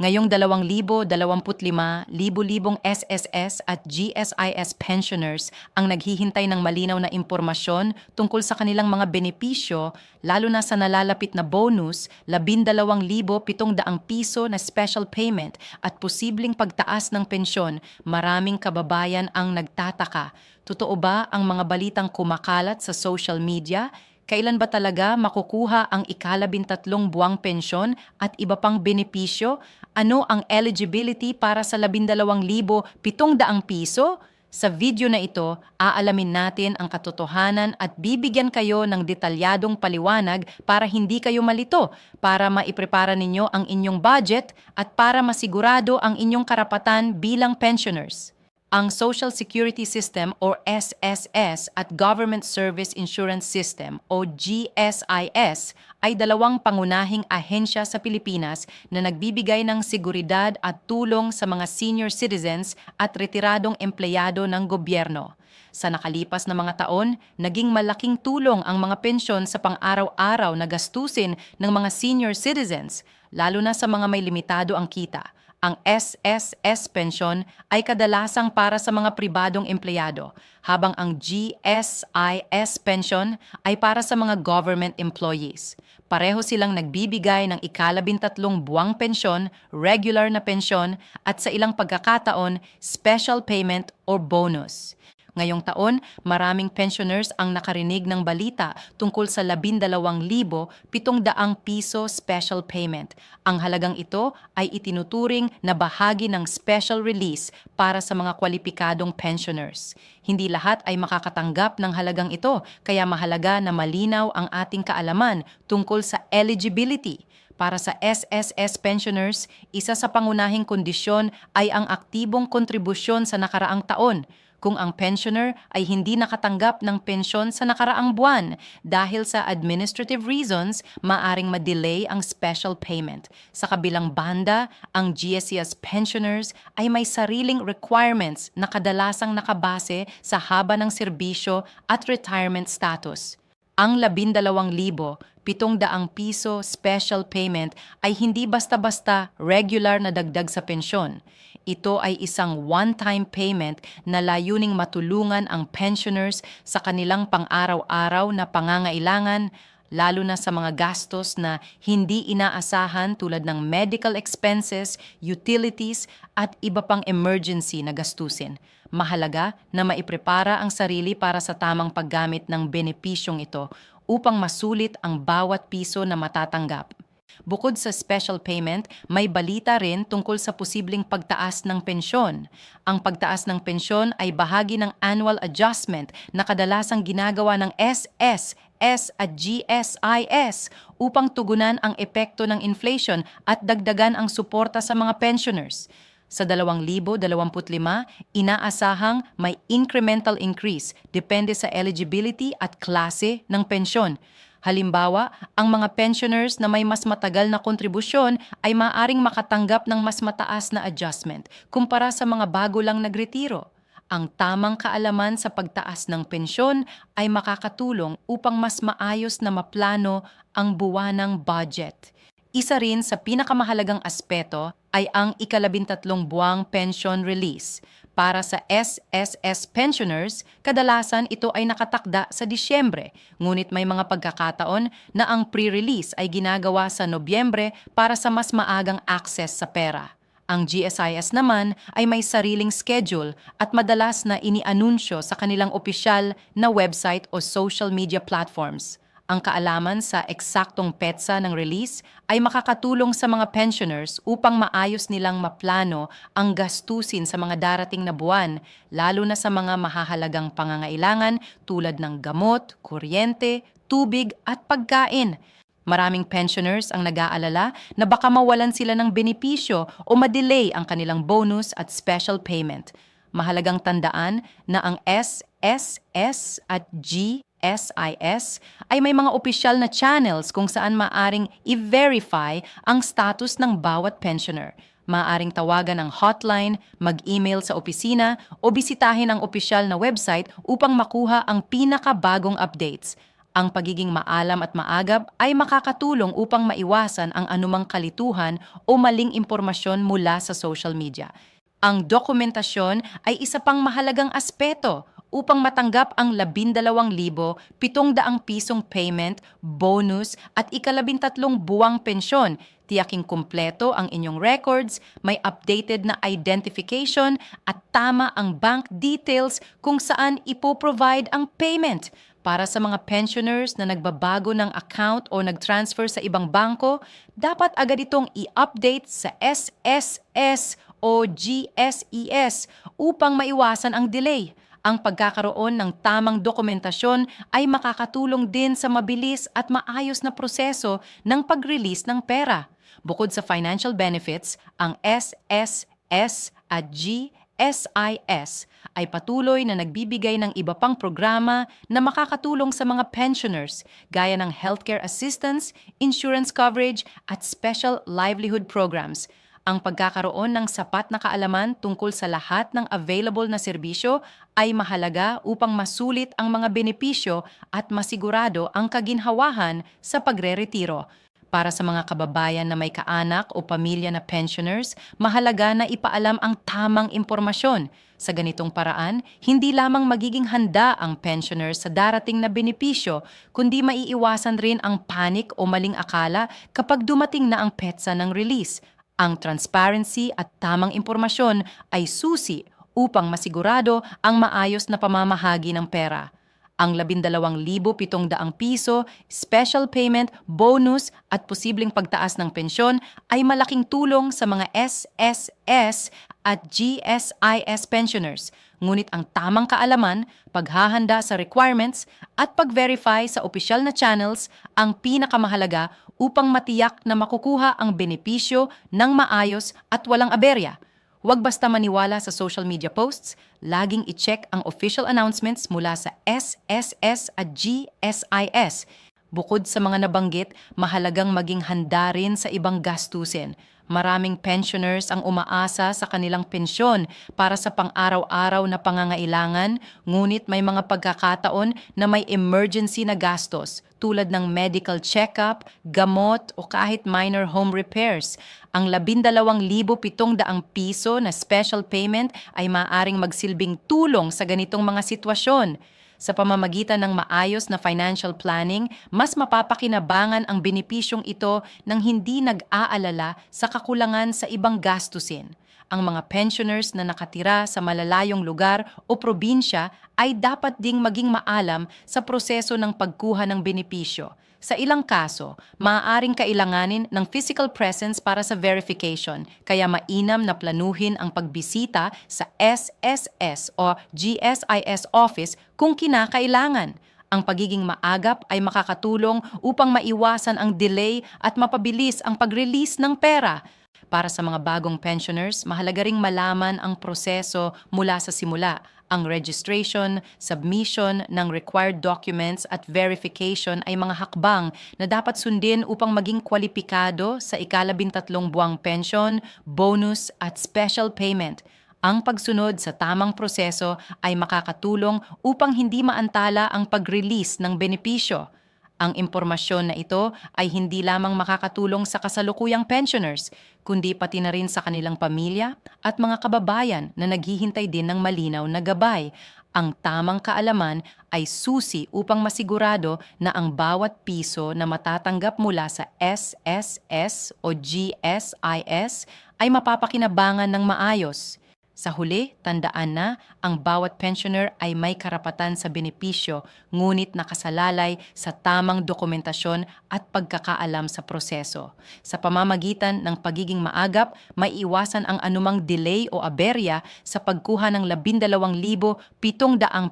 Ngayong 2025, libo-libong SSS at GSIS pensioners ang naghihintay ng malinaw na impormasyon tungkol sa kanilang mga benepisyo, lalo na sa nalalapit na bonus, 12,700 piso na special payment at posibleng pagtaas ng pensyon. Maraming kababayan ang nagtataka. Totoo ba ang mga balitang kumakalat sa social media? Kailan ba talaga makukuha ang ikalabintatlong buwang pensyon at iba pang benepisyo? Ano ang eligibility para sa 12,700 piso? Sa video na ito, aalamin natin ang katotohanan at bibigyan kayo ng detalyadong paliwanag para hindi kayo malito, para maiprepara ninyo ang inyong budget at para masigurado ang inyong karapatan bilang pensioners. Ang Social Security System or SSS at Government Service Insurance System o GSIS ay dalawang pangunahing ahensya sa Pilipinas na nagbibigay ng seguridad at tulong sa mga senior citizens at retiradong empleyado ng gobyerno. Sa nakalipas na mga taon, naging malaking tulong ang mga pensyon sa pang-araw-araw na gastusin ng mga senior citizens, lalo na sa mga may limitado ang kita ang SSS pension ay kadalasang para sa mga pribadong empleyado, habang ang GSIS pension ay para sa mga government employees. Pareho silang nagbibigay ng ikalabintatlong buwang pensyon, regular na pensyon, at sa ilang pagkakataon, special payment or bonus. Ngayong taon, maraming pensioners ang nakarinig ng balita tungkol sa 12,700 piso special payment. Ang halagang ito ay itinuturing na bahagi ng special release para sa mga kwalipikadong pensioners. Hindi lahat ay makakatanggap ng halagang ito, kaya mahalaga na malinaw ang ating kaalaman tungkol sa eligibility para sa SSS pensioners, isa sa pangunahing kondisyon ay ang aktibong kontribusyon sa nakaraang taon kung ang pensioner ay hindi nakatanggap ng pensyon sa nakaraang buwan dahil sa administrative reasons, maaring ma-delay ang special payment. Sa kabilang banda, ang GSES pensioners ay may sariling requirements na kadalasang nakabase sa haba ng serbisyo at retirement status. Ang 12,700 piso special payment ay hindi basta-basta regular na dagdag sa pensyon. Ito ay isang one-time payment na layuning matulungan ang pensioners sa kanilang pang-araw-araw na pangangailangan lalo na sa mga gastos na hindi inaasahan tulad ng medical expenses, utilities at iba pang emergency na gastusin. Mahalaga na maiprepara ang sarili para sa tamang paggamit ng benepisyong ito upang masulit ang bawat piso na matatanggap. Bukod sa special payment, may balita rin tungkol sa posibleng pagtaas ng pensyon. Ang pagtaas ng pensyon ay bahagi ng annual adjustment na kadalasang ginagawa ng SS, S at GSIS upang tugunan ang epekto ng inflation at dagdagan ang suporta sa mga pensioners. Sa 2025, inaasahang may incremental increase depende sa eligibility at klase ng pensyon. Halimbawa, ang mga pensioners na may mas matagal na kontribusyon ay maaring makatanggap ng mas mataas na adjustment kumpara sa mga bago lang nagretiro. Ang tamang kaalaman sa pagtaas ng pensyon ay makakatulong upang mas maayos na maplano ang buwanang budget. Isa rin sa pinakamahalagang aspeto ay ang ikalabintatlong buwang pension release. Para sa SSS pensioners, kadalasan ito ay nakatakda sa Disyembre, ngunit may mga pagkakataon na ang pre-release ay ginagawa sa Nobyembre para sa mas maagang access sa pera. Ang GSIS naman ay may sariling schedule at madalas na inianunsyo sa kanilang opisyal na website o social media platforms. Ang kaalaman sa eksaktong petsa ng release ay makakatulong sa mga pensioners upang maayos nilang maplano ang gastusin sa mga darating na buwan, lalo na sa mga mahahalagang pangangailangan tulad ng gamot, kuryente, tubig at pagkain. Maraming pensioners ang nag-aalala na baka mawalan sila ng benepisyo o madelay ang kanilang bonus at special payment. Mahalagang tandaan na ang SSS at G SIS ay may mga opisyal na channels kung saan maaring i-verify ang status ng bawat pensioner. Maaring tawagan ang hotline, mag-email sa opisina o bisitahin ang opisyal na website upang makuha ang pinakabagong updates. Ang pagiging maalam at maagap ay makakatulong upang maiwasan ang anumang kalituhan o maling impormasyon mula sa social media. Ang dokumentasyon ay isa pang mahalagang aspeto upang matanggap ang 12,700 pisong payment, bonus at ikalabintatlong buwang pensyon. Tiyaking kumpleto ang inyong records, may updated na identification at tama ang bank details kung saan ipoprovide ang payment. Para sa mga pensioners na nagbabago ng account o nag-transfer sa ibang bangko, dapat agad itong i-update sa SSS o GSES upang maiwasan ang delay. Ang pagkakaroon ng tamang dokumentasyon ay makakatulong din sa mabilis at maayos na proseso ng pag-release ng pera. Bukod sa financial benefits, ang SSS at GSIS ay patuloy na nagbibigay ng iba pang programa na makakatulong sa mga pensioners gaya ng healthcare assistance, insurance coverage at special livelihood programs ang pagkakaroon ng sapat na kaalaman tungkol sa lahat ng available na serbisyo ay mahalaga upang masulit ang mga benepisyo at masigurado ang kaginhawahan sa pagre-retiro. Para sa mga kababayan na may kaanak o pamilya na pensioners, mahalaga na ipaalam ang tamang impormasyon. Sa ganitong paraan, hindi lamang magiging handa ang pensioners sa darating na benepisyo, kundi maiiwasan rin ang panic o maling akala kapag dumating na ang petsa ng release. Ang transparency at tamang impormasyon ay susi upang masigurado ang maayos na pamamahagi ng pera. Ang 12,700 piso, special payment, bonus at posibleng pagtaas ng pensyon ay malaking tulong sa mga SSS at GSIS pensioners. Ngunit ang tamang kaalaman, paghahanda sa requirements at pag-verify sa opisyal na channels ang pinakamahalaga upang matiyak na makukuha ang benepisyo ng maayos at walang aberya. Huwag basta maniwala sa social media posts, laging i-check ang official announcements mula sa SSS at GSIS. Bukod sa mga nabanggit, mahalagang maging handa rin sa ibang gastusin. Maraming pensioners ang umaasa sa kanilang pensyon para sa pang-araw-araw na pangangailangan, ngunit may mga pagkakataon na may emergency na gastos tulad ng medical check-up, gamot o kahit minor home repairs. Ang 12,700 piso na special payment ay maaring magsilbing tulong sa ganitong mga sitwasyon. Sa pamamagitan ng maayos na financial planning, mas mapapakinabangan ang benepisyong ito nang hindi nag-aalala sa kakulangan sa ibang gastusin. Ang mga pensioners na nakatira sa malalayong lugar o probinsya ay dapat ding maging maalam sa proseso ng pagkuha ng benepisyo. Sa ilang kaso, maaaring kailanganin ng physical presence para sa verification, kaya mainam na planuhin ang pagbisita sa SSS o GSIS office kung kinakailangan. Ang pagiging maagap ay makakatulong upang maiwasan ang delay at mapabilis ang pag-release ng pera. Para sa mga bagong pensioners, mahalaga ring malaman ang proseso mula sa simula ang registration, submission ng required documents at verification ay mga hakbang na dapat sundin upang maging kwalipikado sa ikalabintatlong buwang pensyon, bonus at special payment. Ang pagsunod sa tamang proseso ay makakatulong upang hindi maantala ang pag-release ng benepisyo. Ang impormasyon na ito ay hindi lamang makakatulong sa kasalukuyang pensioners, kundi pati na rin sa kanilang pamilya at mga kababayan na naghihintay din ng malinaw na gabay. Ang tamang kaalaman ay susi upang masigurado na ang bawat piso na matatanggap mula sa SSS o GSIS ay mapapakinabangan ng maayos. Sa huli, tandaan na ang bawat pensioner ay may karapatan sa benepisyo, ngunit nakasalalay sa tamang dokumentasyon at pagkakaalam sa proseso. Sa pamamagitan ng pagiging maagap, may iwasan ang anumang delay o aberya sa pagkuha ng 12,700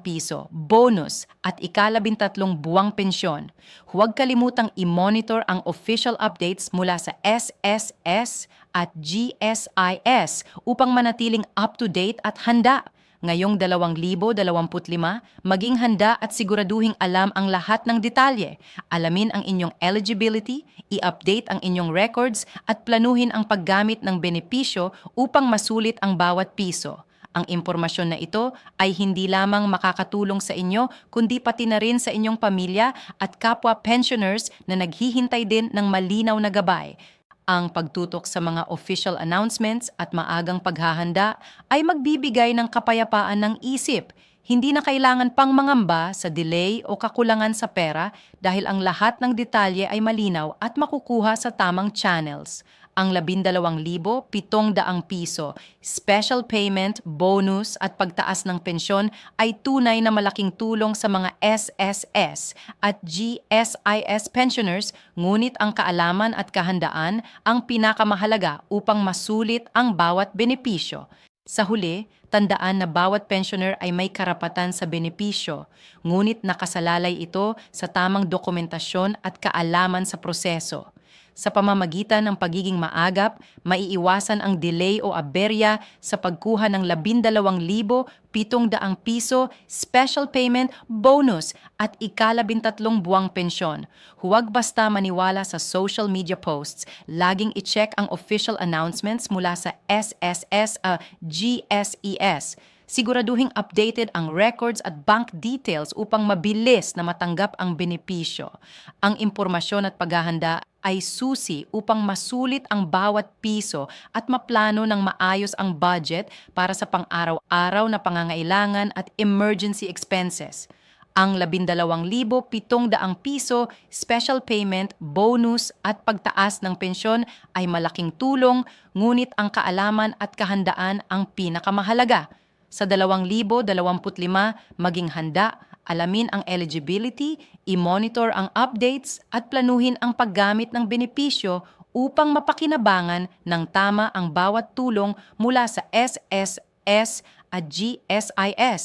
piso, bonus at ikalabintatlong buwang pensyon. Huwag kalimutang i-monitor ang official updates mula sa SSS at GSIS upang manatiling up-to-date at handa. Ngayong 2025, maging handa at siguraduhing alam ang lahat ng detalye. Alamin ang inyong eligibility, i-update ang inyong records at planuhin ang paggamit ng benepisyo upang masulit ang bawat piso. Ang impormasyon na ito ay hindi lamang makakatulong sa inyo, kundi pati na rin sa inyong pamilya at kapwa pensioners na naghihintay din ng malinaw na gabay. Ang pagtutok sa mga official announcements at maagang paghahanda ay magbibigay ng kapayapaan ng isip. Hindi na kailangan pang mangamba sa delay o kakulangan sa pera dahil ang lahat ng detalye ay malinaw at makukuha sa tamang channels. Ang 12,700 piso, special payment, bonus at pagtaas ng pensyon ay tunay na malaking tulong sa mga SSS at GSIS pensioners ngunit ang kaalaman at kahandaan ang pinakamahalaga upang masulit ang bawat benepisyo. Sa huli, tandaan na bawat pensioner ay may karapatan sa benepisyo, ngunit nakasalalay ito sa tamang dokumentasyon at kaalaman sa proseso. Sa pamamagitan ng pagiging maagap, maiiwasan ang delay o aberya sa pagkuha ng 12,700 piso, special payment, bonus at ikalabintatlong buwang pensyon. Huwag basta maniwala sa social media posts. Laging i-check ang official announcements mula sa SSS, uh, GSES. Siguraduhing updated ang records at bank details upang mabilis na matanggap ang benepisyo. Ang impormasyon at paghahanda ay susi upang masulit ang bawat piso at maplano ng maayos ang budget para sa pang-araw-araw na pangangailangan at emergency expenses. Ang 12,700 piso, special payment, bonus at pagtaas ng pensyon ay malaking tulong, ngunit ang kaalaman at kahandaan ang pinakamahalaga. Sa 2025, maging handa, alamin ang eligibility, i-monitor ang updates at planuhin ang paggamit ng benepisyo upang mapakinabangan ng tama ang bawat tulong mula sa SSS at GSIS.